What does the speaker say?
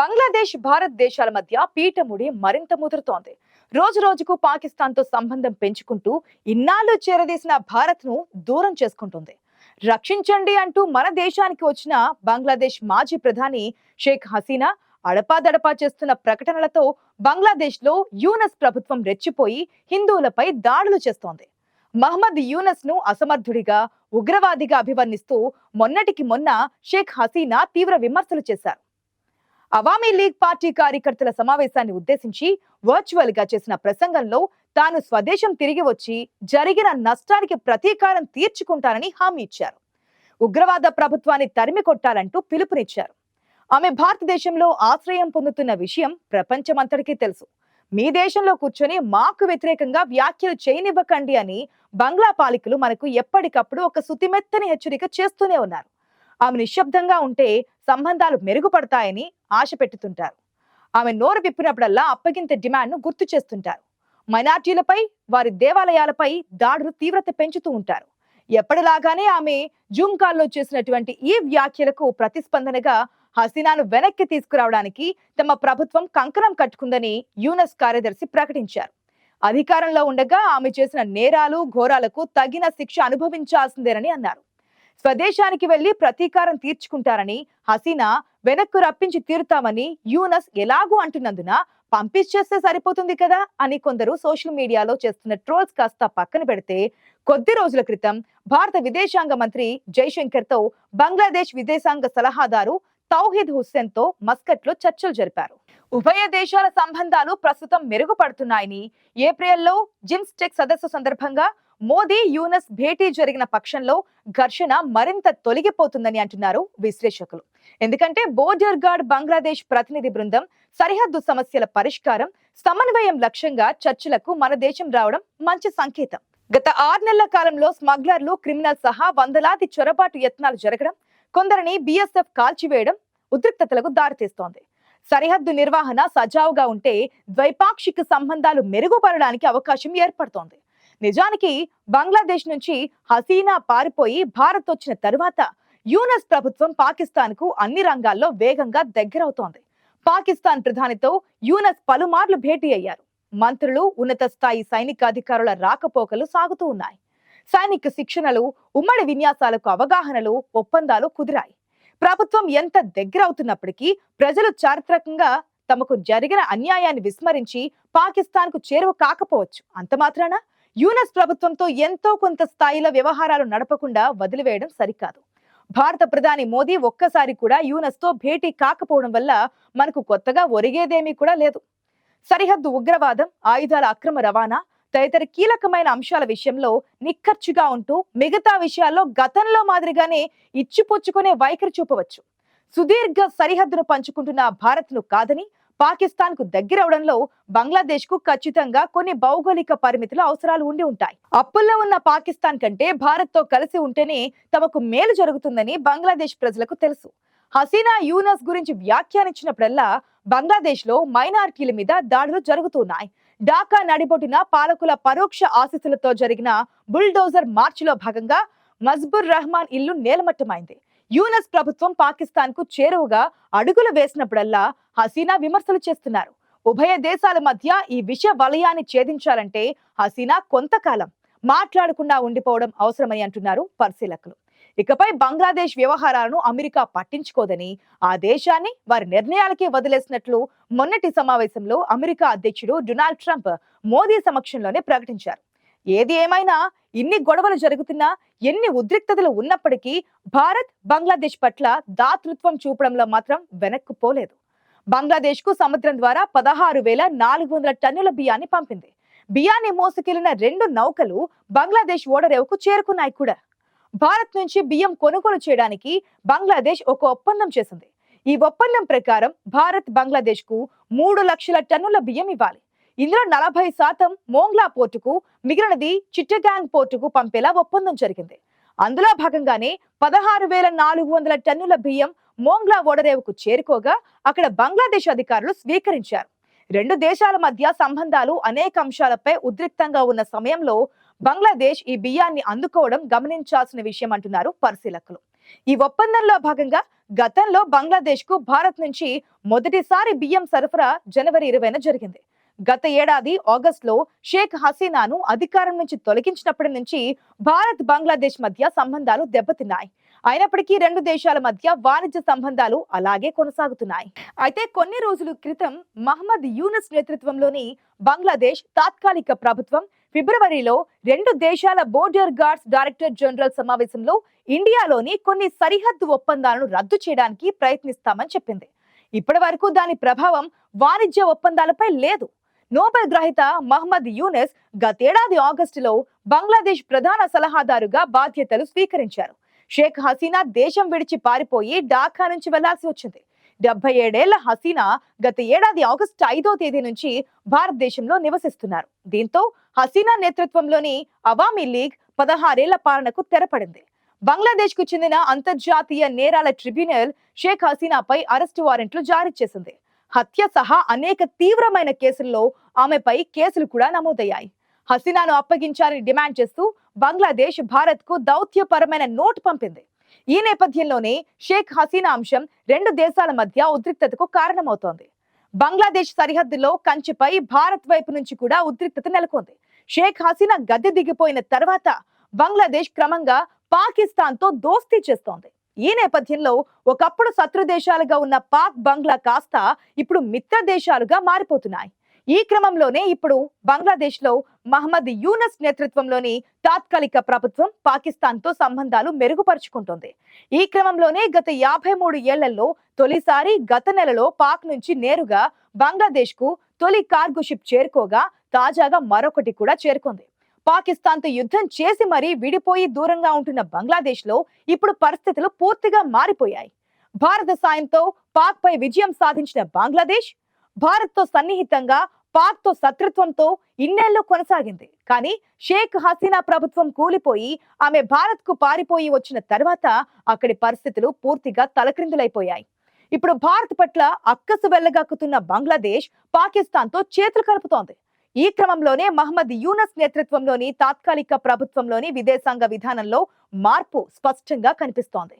బంగ్లాదేశ్ భారత్ దేశాల మధ్య పీఠముడి మరింత ముదురుతోంది. రోజు రోజుకు పాకిస్తాన్తో సంబంధం పెంచుకుంటూ ఇన్నాళ్ళు చేరదీసిన భారత్ను దూరం చేసుకుంటుంది. రక్షించండి అంటూ మన దేశానికి వచ్చిన బంగ్లాదేశ్ మాజీ ప్రధాని షేక్ హసీనా అడపాదడపా చేస్తున్న ప్రకటనలతో బంగ్లాదేశ్లో యూనస్ ప్రభుత్వం రెచ్చిపోయి హిందువులపై దాడులు చేస్తోంది. మహమ్మద్ యూనస్ను అసమర్థుడిగా ఉగ్రవాదిగా అభివర్ణిస్తూ మొన్నటికి మొన్న షేక్ హసీనా తీవ్ర విమర్శలు చేశారు. అవామీ లీగ్ పార్టీ కార్యకర్తల సమావేశాన్ని ఉద్దేశించి వర్చువల్గా చేసిన ప్రసంగంలో తాను స్వదేశం తిరిగి వచ్చి జరిగిన నష్టానికి ప్రతీకారం తీర్చుకుంటానని హామీ ఇచ్చారు. ఉగ్రవాద ప్రభుత్వాన్ని తరిమి కొట్టాలంటూ పిలుపునిచ్చారు. ఆమె భారతదేశంలో ఆశ్రయం పొందుతున్న విషయం ప్రపంచమంతటికీ తెలుసు. మీ దేశంలో కూర్చొని మాకు వ్యతిరేకంగా వ్యాఖ్యలు చేయనివ్వకండి అని బంగ్లా పాలికలు మనకు ఎప్పటికప్పుడు ఒక సుతిమెత్తని హెచ్చరిక చేస్తూనే ఉన్నారు. ఆమె నిశ్శబ్దంగా ఉంటే సంబంధాలు మెరుగుపడతాయని ఆశ పెట్టుతుంటారు. ఆమె నోరు విప్పినప్పుడల్లా అప్పగింత డిమాండ్ను గుర్తు చేస్తుంటారు. మైనార్టీలపై వారి దేవాలయాలపై దాడులు తీవ్రత పెంచుతూ ఉంటారు. ఎప్పటిలాగానే ఆమె జూమ్ కాల్లో చేసినటువంటి ఈ వ్యాఖ్యలకు ప్రతిస్పందనగా హసీనాను వెనక్కి తీసుకురావడానికి తమ ప్రభుత్వం కంకణం కట్టుకుందని యూనస్ కార్యదర్శి ప్రకటించారు. అధికారంలో ఉండగా ఆమె చేసిన నేరాలు ఘోరాలకు తగిన శిక్ష అనుభవించాల్సిందేనని అన్నారు. స్వదేశానికి వెళ్ళి ప్రతీకారం తీర్చుకుంటారని హసీనా వెనక్కు రప్పించి తీరుతామని యూనస్ ఎలాగూ అంటున్నందున పంపించేస్తే సరిపోతుంది కదా అని కొందరు సోషల్ మీడియాలో చేస్తున్న ట్రోల్స్ కాస్త పక్కన పెడితే కొద్ది రోజుల క్రితం భారత విదేశాంగ మంత్రి జైశంకర్తో బంగ్లాదేశ్ విదేశాంగ సలహాదారు తౌహిద్ హుస్సేన్తో మస్కట్లో చర్చలు జరిపారు. ఉభయ దేశాల సంబంధాలు ప్రస్తుతం మెరుగుపడుతున్నాయని ఏప్రిల్లో జిమ్స్టెక్ సదస్సు సందర్భంగా మోదీ యూనస్ భేటీ జరిగిన పక్షంలో ఘర్షణ మరింత తొలగిపోతుందని అంటున్నారు విశ్లేషకులు. ఎందుకంటే బోర్డర్ గార్డ్ బంగ్లాదేశ్ ప్రతినిధి బృందం సరిహద్దు సమస్యల పరిష్కారం సమన్వయం లక్ష్యంగా చర్చలకు మన దేశం రావడం మంచి సంకేతం. గత ఆరు నెలల కాలంలో స్మగ్లర్లు క్రిమినల్ సహా వందలాది చొరబాటు యత్నాలు జరగడం కొందరిని బీఎస్ఎఫ్ కాల్చివేయడం ఉద్రిక్తతలకు దారితీస్తోంది. సరిహద్దు నిర్వహణ సజావుగా ఉంటే ద్వైపాక్షిక సంబంధాలు మెరుగుపడడానికి అవకాశం ఏర్పడుతోంది. నిజానికి బంగ్లాదేశ్ నుంచి హసీనా పారిపోయి భారత్ వచ్చిన తరువాత యూనస్ ప్రభుత్వం పాకిస్తాన్కు అన్ని రంగాల్లో వేగంగా దగ్గరవుతోంది. పాకిస్తాన్ ప్రధానితో యూనస్ పలుమార్లు భేటీ అయ్యారు. మంత్రులు ఉన్నత స్థాయి సైనికాధికారుల రాకపోకలు సాగుతూ ఉన్నాయి. సైనిక శిక్షణలు ఉమ్మడి విన్యాసాలకు అవగాహనలు ఒప్పందాలు కుదిరాయి. ప్రభుత్వం ఎంత దగ్గరవుతున్నప్పటికీ ప్రజలు చారిత్రకంగా తమకు జరిగిన అన్యాయాన్ని విస్మరించి పాకిస్తాన్కు చేరువ కాకపోవచ్చు. అంత మాత్రాన? యూనస్ ప్రభుత్వంతో ఎంతో కొంత స్థాయిలో వ్యవహారాలు నడపకుండా వదిలివేయడం సరికాదు. భారత ప్రధాని మోదీ ఒక్కసారి కూడా యూనస్తో భేటీ కాకపోవడం వల్ల మనకు కొత్తగా ఒరిగేదేమీ కూడా లేదు. సరిహద్దు ఉగ్రవాదం ఆయుధాల అక్రమ రవాణా తదితర కీలకమైన అంశాల విషయంలో నిక్కర్చుగా ఉంటూ మిగతా విషయాల్లో గతంలో మాదిరిగానే ఇచ్చిపుచ్చుకునే వైఖరి చూపవచ్చు. సుదీర్ఘ సరిహద్దును పంచుకుంటున్న భారత్ను కాదని పాకిస్తాన్కు దగ్గరవడంలో బంగ్లాదేశ్కు ఖచ్చితంగా కొన్ని భౌగోళిక పరిమితుల అవసరాలు ఉండి ఉంటాయి. అప్పుల్లో ఉన్న పాకిస్తాన్ కంటే భారత్తో కలిసి ఉంటేనే తమకు మేలు జరుగుతుందని బంగ్లాదేశ్ ప్రజలకు తెలుసు. హసీనా యూనస్ గురించి వ్యాఖ్యానించినప్పుడల్లా బంగ్లాదేశ్లో మైనార్టీల మీద దాడులు జరుగుతున్నాయి. ఢాకా నడిబొట్టిన పాలకుల పరోక్ష ఆశీస్సులతో జరిగిన బుల్డోజర్ మార్చిలో భాగంగా మజ్బుర్ రహమాన్ ఇల్లు నేలమట్టమైంది. యూనస్ ప్రభుత్వం పాకిస్తాన్కు చేరువగా అడుగులు వేసినప్పుడల్లా హసీనా విమర్శలు చేస్తున్నారు. ఉభయ దేశాల మధ్య ఈ విష వలయాన్ని ఛేదించాలంటే హసీనా కొంతకాలం మాట్లాడకుండా ఉండిపోవడం అవసరమని అంటున్నారు పరిశీలకులు. ఇకపై బంగ్లాదేశ్ వ్యవహారాలను అమెరికా పట్టించుకోదని ఆ దేశాన్ని వారి నిర్ణయాలకే వదిలేసినట్లు మొన్నటి సమావేశంలో అమెరికా అధ్యక్షుడు డొనాల్డ్ ట్రంప్ మోదీ సమక్షంలోనే ప్రకటించారు. ఏది ఏమైనా ఇన్ని గొడవలు జరుగుతున్నా ఎన్ని ఉద్రిక్తతలు ఉన్నప్పటికీ భారత్ బంగ్లాదేశ్ పట్ల దాతృత్వం చూపడంలో మాత్రం వెనక్కు పోలేదు. బంగ్లాదేశ్కు సముద్రం ద్వారా పదహారు వేల నాలుగు వందల టన్నుల బియ్యాన్ని పంపింది. బియ్యాన్ని మోసుకెళ్ళిన రెండు నౌకలు బంగ్లాదేశ్ ఓడరేవుకు చేరుకున్నాయి కూడా. భారత్ నుంచి బియ్యం కొనుగోలు చేయడానికి బంగ్లాదేశ్ ఒక ఒప్పందం చేసింది. ఈ ఒప్పందం ప్రకారం భారత్ బంగ్లాదేశ్కు మూడు లక్షల టన్నుల బియ్యం ఇవ్వాలి. ఇందులో నలభై శాతం మోంగ్లా పోర్టుకు మిగిలినది చిట్టగాంగ్ పోర్టుకు పంపేలా ఒప్పందం జరిగింది. అందులో భాగంగానే పదహారు వేల నాలుగు వందల టన్నుల బియ్యం మోంగ్లా ఓడరేవుకు చేరుకోగా అక్కడ బంగ్లాదేశ్ అధికారులు స్వీకరించారు. రెండు దేశాల మధ్య సంబంధాలు అనేక అంశాలపై ఉద్రిక్తంగా ఉన్న సమయంలో బంగ్లాదేశ్ ఈ బియ్యాన్ని అందుకోవడం గమనించాల్సిన విషయం అంటున్నారు పరిశీలకులు. ఈ ఒప్పందంలో భాగంగా గతంలో బంగ్లాదేశ్కు భారత్ నుంచి మొదటిసారి బియ్యం సరఫరా జనవరి ఇరవైన జరిగింది. గత ఏడాది ఆగస్టులో షేక్ హసీనాను అధికారం నుంచి తొలగించినప్పటి నుంచి భారత్ బంగ్లాదేశ్ మధ్య సంబంధాలు దెబ్బతిన్నాయి. అయినప్పటికీ రెండు దేశాల మధ్య వాణిజ్య సంబంధాలు అలాగే కొనసాగుతున్నాయి. అయితే కొన్ని రోజుల క్రితం మహమ్మద్ యూనస్ నేతృత్వంలోని బంగ్లాదేశ్ తాత్కాలిక ప్రభుత్వం ఫిబ్రవరిలో రెండు దేశాల బోర్డర్ గార్డ్స్ డైరెక్టర్ జనరల్ సమావేశంలో ఇండియాలోని కొన్ని సరిహద్దు ఒప్పందాలను రద్దు చేయడానికి ప్రయత్నిస్తామని చెప్పింది. ఇప్పటి వరకు దాని ప్రభావం వాణిజ్య ఒప్పందాలపై లేదు. నోబెల్ గ్రహీత మహ్మద్ యూనెస్ గతేడాది ఆగస్టులో బంగ్లాదేశ్ ప్రధాన సలహాదారుగా బాధ్యతలు స్వీకరించారు. షేక్ హసీనా దేశం విడిచి పారిపోయి ఢాకా నుంచి వెళ్ళాల్సి వచ్చింది. డెబ్బై ఏడేళ్ళ హసీనా గత ఏడాది ఆగస్టు ఐదో తేదీ నుంచి భారతదేశంలో నివసిస్తున్నారు. దీంతో హసీనా నేతృత్వంలోని అవామీ లీగ్ పదహారేళ్ళ పాలనకు తెరపడింది. బంగ్లాదేశ్కు చెందిన అంతర్జాతీయ నేరాల ట్రిబ్యునల్ షేక్ హసీనాపై అరెస్టు వారెంట్లు జారీ చేసింది. హత్య సహా అనేక తీవ్రమైన కేసుల్లో ఆమెపై కేసులు కూడా నమోదయ్యాయి. హసీనాను అప్పగించాలని డిమాండ్ చేస్తూ బంగ్లాదేశ్ భారత్కు దౌత్యపరమైన నోటు పంపింది. ఈ నేపథ్యంలోనే షేక్ హసీనా అంశం రెండు దేశాల మధ్య ఉద్రిక్తతకు కారణమవుతోంది. బంగ్లాదేశ్ సరిహద్దులో కంచిపై భారత్ వైపు నుంచి కూడా ఉద్రిక్తత నెలకొంది. షేక్ హసీనా గద్దె దిగిపోయిన తర్వాత బంగ్లాదేశ్ క్రమంగా పాకిస్తాన్తో దోస్తీ చేస్తోంది. ఈ నేపథ్యంలో ఒకప్పుడు శత్రు దేశాలుగా ఉన్న పాక్ బంగ్లా కాస్త ఇప్పుడు మిత్ర దేశాలుగా మారిపోతున్నాయి. ఈ క్రమంలోనే ఇప్పుడు బంగ్లాదేశ్లో మహమ్మద్ యూనస్ నేతృత్వంలోని తాత్కాలిక ప్రభుత్వం పాకిస్తాన్తో సంబంధాలు మెరుగుపరుచుకుంటుంది. ఈ క్రమంలోనే గత యాభై మూడు ఏళ్ళలో తొలిసారి గత నెలలో పాక్ నుంచి నేరుగా బంగ్లాదేశ్కు తొలి కార్గో షిప్ చేరుకోగా తాజాగా మరొకటి కూడా చేరుకుంది. పాకిస్తాన్తో యుద్ధం చేసి మరీ విడిపోయి దూరంగా ఉంటున్న బంగ్లాదేశ్లో ఇప్పుడు పరిస్థితులు పూర్తిగా మారిపోయాయి. భారత సాయంతో పాక్ పై విజయం సాధించిన బంగ్లాదేశ్ భారత్తో సన్నిహితంగా పాక్తో శత్రుత్వంతో ఇన్నేళ్ళు కొనసాగింది. కానీ షేక్ హసీనా ప్రభుత్వం కూలిపోయి ఆమె భారత్కు పారిపోయి వచ్చిన తర్వాత అక్కడి పరిస్థితులు పూర్తిగా తలక్రిందులైపోయాయి. ఇప్పుడు భారత్ పట్ల అక్కసు వెళ్ళగక్కుతున్న బంగ్లాదేశ్ పాకిస్తాన్తో చేతులు కలుపుతోంది. ఈ క్రమంలోనే మహమ్మద్ యూనస్ నేతృత్వంలోని తాత్కాలిక ప్రభుత్వంలోని విదేశాంగ విధానంలో మార్పు స్పష్టంగా కనిపిస్తోంది.